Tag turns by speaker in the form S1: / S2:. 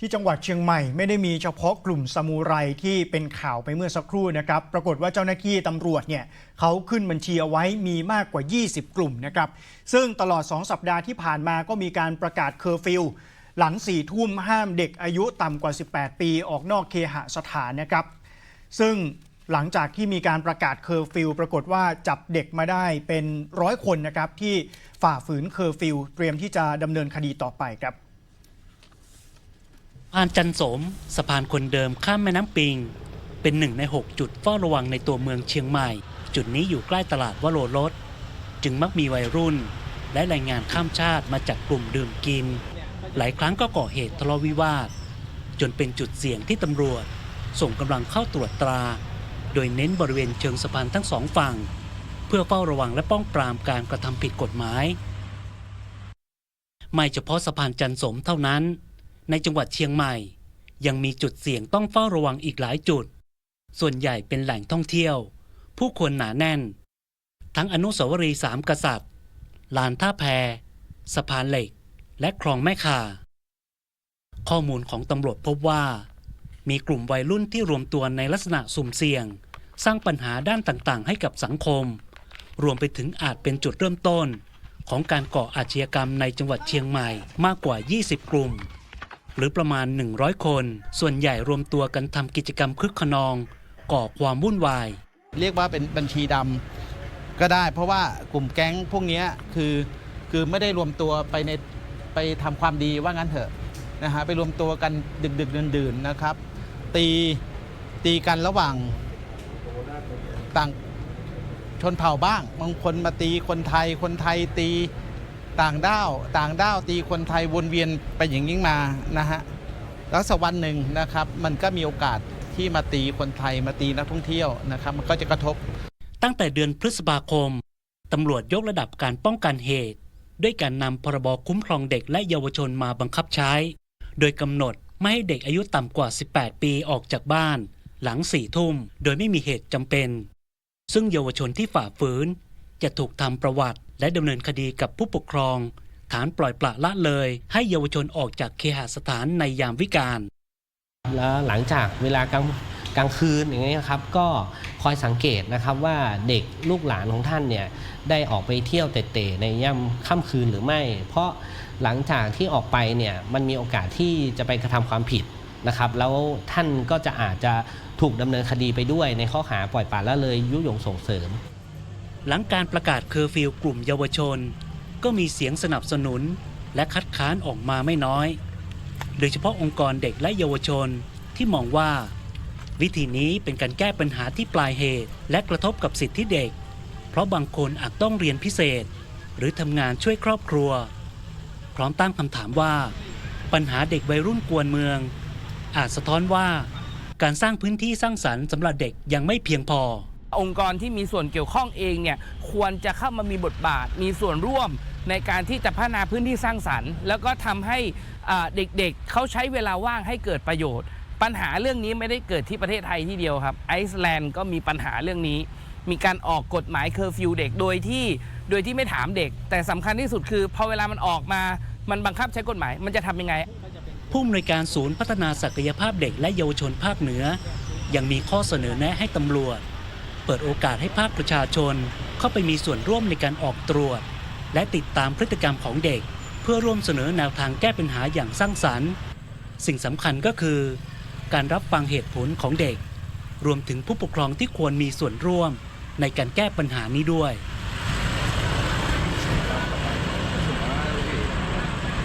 S1: ที่จังหวัดเชียงใหม่ไม่ได้มีเฉพาะกลุ่มซามูไรที่เป็นข่าวไปเมื่อสักครู่นะครับ ปรากฏว่าเจ้าหน้าที่ตำรวจเนี่ยเขาขึ้นบัญชีเอาไว้มีมากกว่า 20 กลุ่มนะครับ ซึ่งตลอด 2 สัปดาห์ที่ผ่านมาก็มีการประกาศเคอร์ฟิวหลัง4ี่ทุ่มห้ามเด็กอายุต่ำกว่า 18 ปีออกนอกเคหสถานนะครับ ซึ่งหลังจากที่มีการประกาศเคอร์ฟิวปรากฏว่าจับเด็กมาได้เป็นร้อยคนนะครับที่ฝ่าฝืนเคอร์ฟิวเตรียมที่จะดำเนินคดีต่อไปครับ
S2: พานจันสมสะพานคนเดิมข้ามแม่น้ำปิง เป็นหนึ่งใน 6 จุดเฝ้าระวังในตัวเมืองเชียงใหม่ จุดนี้อยู่ใกล้ตลาดวโรรสจึงมักมีวัยรุ่น และแรงงานข้ามชาติมาจากกลุ่มดื่มกิน หลายครั้งก็ก่อเหตุทะเลาะวิวาท จนเป็นจุดเสี่ยงที่ตำรวจ ส่งกำลังเข้าตรวจตรา โดยเน้นบริเวณเชิงสะพานทั้งสองฝั่ง เพื่อเฝ้าระวังและป้องปรามการกระทำผิดกฎหมาย ไม่เฉพาะสะพานจันสมเท่านั้น ในจังหวัดเชียงใหม่ ยังมีจุดเสี่ยงต้องเฝ้าระวังอีกหลายจุด ส่วนใหญ่เป็นแหล่งท่องเที่ยว ผู้คนหนาแน่น ทั้งอนุสาวรีย์สามกษัตริย์ ลานท่าแพสะพานเหล็ก และคลองแม่คาข้อมูลของตำรวจพบว่า มีกลุ่มวัยรุ่นที่รวมตัวในลักษณะสุ่มเสี่ยง สร้างปัญหาด้านต่างๆ ให้กับสังคม รวมไปถึงอาจเป็นจุดเริ่มต้น ของการก่ออาชญากรรมในจังหวัดเชียงใหม่มากกว่า 20 กลุ่ม หรือประมาณ 100 คน ส่วนใหญ่รวมตัวกันทำกิจกรรมคึกขนอง ก่อความวุ่นวาย
S3: เรียกว่าเป็นบัญชีดำก็ได้ เพราะว่ากลุ่มแก๊งพวกนี้คือคือไม่ได้รวมตัวไปในไปทำความดีว่างั้นเถอะนะฮะไปรวมตัวกันดึกดึกดื่นดื่นนะครับ ตีตีกันระหว่างต่างชนเผ่าบ้างบางคนมาตีคนไทยคนไทยตี ต่างด้าวต่างด้าวตีคนไทยวนเวียนไปอย่างนี้มานะฮะแล้วสักวันหนึ่งนะครับมันก็มีโอกาสที่มาตีคนไทยมาตีนักท่องเที่ยวนะครับ มันก็จะกระทบ
S2: ตั้งแต่เดือนพฤษภาคมตำรวจยกระดับการป้องกันเหตุ ด้วยการนำพรบคุ้มครองเด็กและเยาวชนมาบังคับใช้ โดยกำหนดไม่ให้เด็กอายุต่ำกว่า 18 ปีออกจากบ้าน หลังสี่ทุ่ม โดยไม่มีเหตุจำเป็น ซึ่งเยาวชนที่ฝ่าฝืนจะถูกทำประวัติ และดำเนินคดีกับผู้ปกครอง ฐานปล่อยปละละเลย ให้เยาวชนออกจากเคหสถานในยามวิกาล
S4: แล้วหลังจากเวลากลางกลางคืนอย่างเงี้ยครับก็คอยสังเกตนะครับว่าเด็กลูกหลานของท่านเนี่ยได้ออกไปเที่ยวเตะๆในย่ำค่ำคืนหรือไม่ เพราะหลังจากที่ออกไปเนี่ยมันมีโอกาสที่จะไปกระทำความผิดนะครับ แล้วท่านก็จะอาจจะถูกดำเนินคดีไปด้วยในข้อหาปล่อยปละละเลยยุยงส่งเสริม
S2: หลังการประกาศเคอร์ฟิวกลุ่มเยาวชน ก็มีเสียงสนับสนุนและคัดค้านออกมาไม่น้อย โดยเฉพาะองค์กรเด็กและเยาวชนที่มองว่า วิธีนี้เป็นการแก้ปัญหาที่ปลายเหตุ และกระทบกับสิทธิเด็ก เพราะบางคนอาจต้องเรียนพิเศษ หรือทำงานช่วยครอบครัว พร้อมตั้งคำถามว่า ปัญหาเด็กวัยรุ่นกวนเมือง อาจสะท้อนว่า การสร้างพื้นที่สร้างสรรค์สำหรับเด็กยังไม่เพียงพอ
S5: องค์กรที่มีส่วนเกี่ยวข้องเองเนี่ยควรจะเข้ามามีบทบาท มีส่วนร่วมในการที่จะพัฒนาพื้นที่สร้างสรรค์ แล้วก็ทำให้เด็กๆเขาใช้เวลาว่างให้เกิดประโยชน์ ปัญหาเรื่องนี้ไม่ได้เกิดที่ประเทศไทยที่เดียวครับไอซ์แลนด์ก็มีปัญหาเรื่องนี้ มีการออกกฎหมายเคอร์ฟิวเด็กโดยที่โดยที่ไม่ถามเด็ก แต่สำคัญที่สุดคือพอเวลามันออกมามันบังคับใช้กฎหมายมันจะทำยังไง
S2: ผู้อำนวยการศูนย์พัฒนาศักยภาพเด็กและเยาวชนภาคเหนือ ยังมีข้อเสนอแนะให้ตำรวจ เปิดโอกาสให้ภาคประชาชนเข้าไปมีส่วนร่วมในการออกตรวจ และติดตามพฤติกรรมของเด็ก เพื่อร่วมเสนอแนวทางแก้ปัญหาอย่างสร้างสรรค์ สิ่งสำคัญก็คือ การรับฟังเหตุผลของเด็ก รวมถึงผู้ปกครองที่ควรมีส่วนร่วมในการแก้ปัญหานี้ด้วย